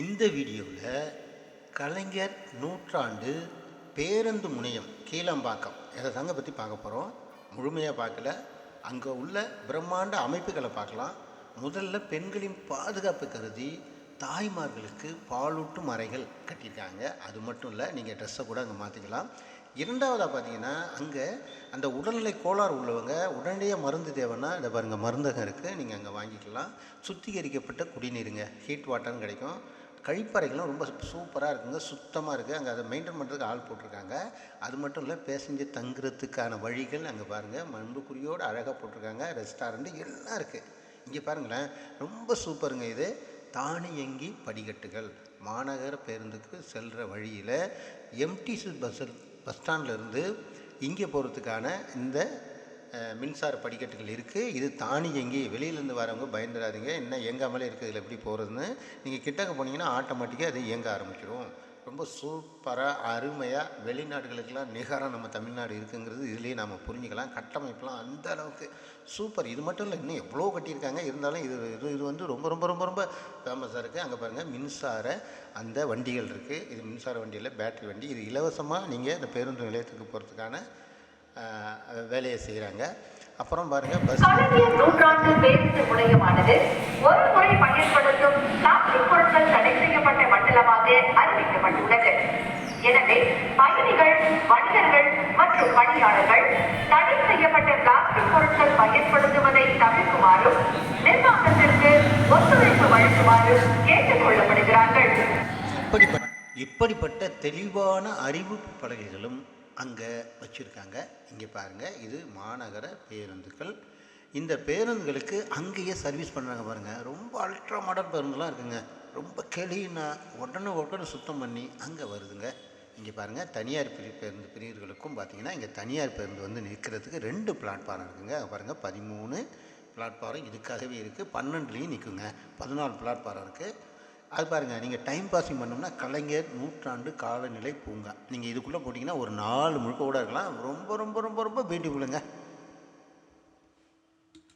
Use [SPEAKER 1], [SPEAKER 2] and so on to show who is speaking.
[SPEAKER 1] இந்த வீடியோவில் கலைஞர் நூற்றாண்டு பேருந்து முனையம் கீழம்பாக்கம். இதை தாங்க பற்றி பார்க்க போகிறோம் முழுமையாக பார்க்கல. அங்கே உள்ள பிரம்மாண்ட அமைப்புகளை பார்க்கலாம். முதல்ல பெண்களின் பாதுகாப்பு கருதி தாய்மார்களுக்கு பாலூட்டும் அறைகள் கட்டியிருக்காங்க. அது மட்டும் இல்லை நீங்கள் ட்ரெஸ்ஸை கூட அங்கே மாற்றிக்கலாம் இரண்டாவதாக பார்த்தீங்கன்னா அங்கே அந்த உடல்நிலை கோளாறு உள்ளவங்க உடனடியாக மருந்து தேவைன்னா இதை பாருங்கள் மருந்தகம் இருக்குது நீங்கள் அங்கே வாங்கிக்கலாம். சுத்திகரிக்கப்பட்ட குடிநீருங்க. ஹீட் வாட்டர்னு கிடைக்கும். கழிப்பறைகளும் ரொம்ப சூப்பராக இருக்குங்க சுத்தமாக இருக்குது அங்கே அதை மெயின்டைன் பண்ணுறதுக்கு ஆள் போட்டிருக்காங்க. அது மட்டும் இல்லை பேசஞ்சர் தங்குறதுக்கான வழிகள் அங்கே பாருங்கள் மண்புக்குறியோடு அழகாக போட்டிருக்காங்க. ரெஸ்டாரண்ட்டு எல்லாம் இருக்குது இங்கே பாருங்களேன். ரொம்ப சூப்பருங்க இது. தானியங்கி படிக்கட்டுகள். மாநகர பேருந்துக்கு செல்கிற வழியில் எம்டிசி பஸ்ஸில் பஸ் ஸ்டாண்ட்லேருந்து இங்கே போகிறதுக்கான இந்த மின்சார படிக்கட்டுகள் இருக்குது இது தானியங்கி வெளியிலேருந்து வரவங்க பயந்துடாதீங்க. என்ன இயங்காமலே இருக்குது இதில் எப்படி போகிறதுன்னு நீங்கள் கிட்டக்க போனீங்கன்னா ஆட்டோமேட்டிக்காக அது இயங்க ஆரம்பிச்சிடும். ரொம்ப சூப்பராக அருமையாக வெளிநாடுகளுக்கெல்லாம் நிகராக நம்ம தமிழ்நாடு இருக்குங்கிறது இதுலேயே நம்ம புரிஞ்சுக்கலாம். கட்டமைப்புலாம் அந்த அளவுக்கு சூப்பர். இது மட்டும் இல்லை இன்னும் எவ்வளோ கட்டியிருக்காங்க. இருந்தாலும் இது இது இது வந்து ரொம்ப ரொம்ப ரொம்ப ரொம்ப ஃபேமஸாக இருக்குது அங்கே பாருங்கள் மின்சார அந்த வண்டிகள் இருக்குது இது மின்சார வண்டியில் பேட்டரி வண்டி. இது இலவசமாக நீங்கள் இந்த பேருந்து நிலையத்துக்கு போகிறதுக்கான வேலையை செய்கிறாங்க அப்புறம் பாருங்கள் பஸ்
[SPEAKER 2] கலைஞர் நூற்றாண்டு பேருந்து முனையமானது ஒரு முறை பயன்படுத்தும் பிளாஸ்டிக் பொருட்கள் தடை செய்யப்பட்ட மண்டலமாக அறிவிக்கப்பட்டுள்ளது. எனவே பயணிகள் வணிகர்கள் மற்றும் பணியாளர்கள் தடை செய்யப்பட்ட பிளாஸ்டிக் பொருட்கள் பயன்படுத்துவதை தவிர்க்குமாறும் நிர்வாகத்திற்கு ஒத்துழைப்பு வழங்குமாறும் கேட்டுக் கொள்ளப்படுகிறார்கள்.
[SPEAKER 1] இப்படிப்பட்ட தெளிவான அறிவிப்பு பலகைகளும் அங்கே வச்சுருக்காங்க. இங்கே பாருங்கள் இது மாநகர பேருந்துகள். இந்த பேருந்துகளுக்கு அங்கேயே சர்வீஸ் பண்ணுறாங்க பாருங்கள் ரொம்ப அல்ட்ரா மாடர்ன் பேருந்துலாம் இருக்குங்க. ரொம்ப கிளீனாக உடனே உடனே சுத்தம் பண்ணி அங்கே வருதுங்க. இங்கே பாருங்கள் தனியார் பிரி பேருந்து பிரிவுகளுக்கும் பார்த்தீங்கன்னா இங்கே தனியார் பேருந்து வந்து நிற்கிறதுக்கு ரெண்டு பிளாட்ஃபாரம் இருக்குங்க. அங்க பாருங்கள் பதிமூணு பிளாட்ஃபாரம் இதுக்காகவே இருக்குது பன்னெண்டுலேயும் நிற்குங்க பதினாலு பிளாட்ஃபாரம் இருக்குது அது பாருங்கள் நீங்கள் டைம் பாஸிங் பண்ணோம்னா கலைஞர் நூற்றாண்டு காலநிலை பூங்கா. நீங்கள் இதுக்குள்ளே போட்டிங்கன்னா ஒரு நாலு முழுக்க கூட இருக்கலாம். ரொம்ப ரொம்ப ரொம்ப ரொம்ப பியூட்டிஃபுல்லுங்க